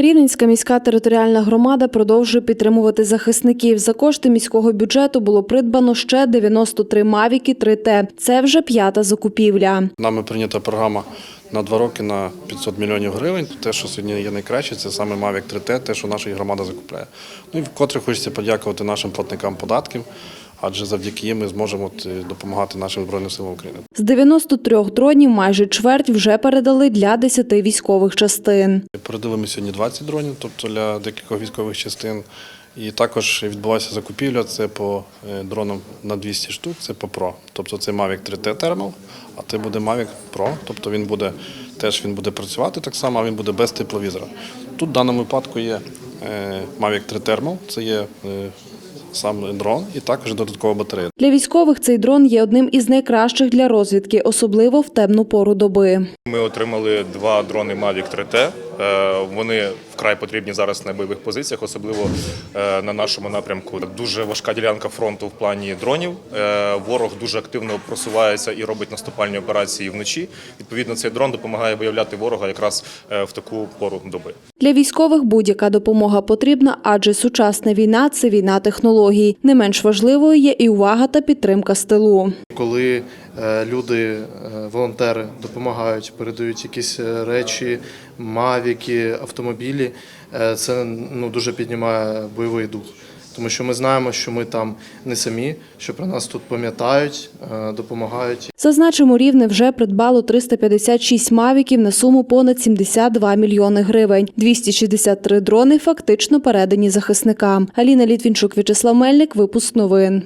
Рівненська міська територіальна громада продовжує підтримувати захисників. За кошти міського бюджету було придбано ще 93 мавіки 3Т. Це вже п'ята закупівля. Нами прийнята програма на два роки на 500 мільйонів гривень. Те, що сьогодні є найкраще, це саме Mavic 3T, те, що наша громада закупляє. Ну і вкотре хочеться подякувати нашим платникам податків, адже завдяки їм ми зможемо е, допомагати нашим збройним силам України. З 93 дронів майже чверть вже передали для 10 військових частин. Передали ми сьогодні 20 дронів, тобто для декількох військових частин. І також відбулася закупівля. Це по е, дронам на 200 штук. Це по Pro. Тобто це Mavic 3T Thermal, а це буде Mavic Pro. Тобто він буде теж він буде працювати так само, а він буде без тепловізора. Тут в даному випадку є Mavic 3 Thermal, це є е, сам дрон і також додаткова батарея. Для військових цей дрон є одним із найкращих для розвідки, особливо в темну пору доби. Ми отримали два дрони Mavic 3T. Е, Вони вкрай потрібні зараз на бойових позиціях, особливо е, на нашому напрямку. Дуже важка ділянка фронту в плані дронів. Е, Ворог дуже активно просувається і робить наступальні операції вночі. Відповідно, цей дрон допомагає виявляти ворога якраз в таку пору доби. Для військових будь-яка допомога потрібна, адже сучасна війна це війна технологій. Не менш важливою є і увага та підтримка з тилу. Коли е, люди, е, волонтери допомагають, передають якісь е, речі, мавіки, автомобілі, це ну, дуже піднімає бойовий дух. Тому що ми знаємо, що ми там не самі, що про нас тут пам'ятають, допомагають. Зазначимо, рівне вже придбало 356 мавіків на суму понад 72 мільйони гривень. 263 дрони фактично передані захисникам. Аліна Літвінчук, В'ячеслав Мельник, випуск новин.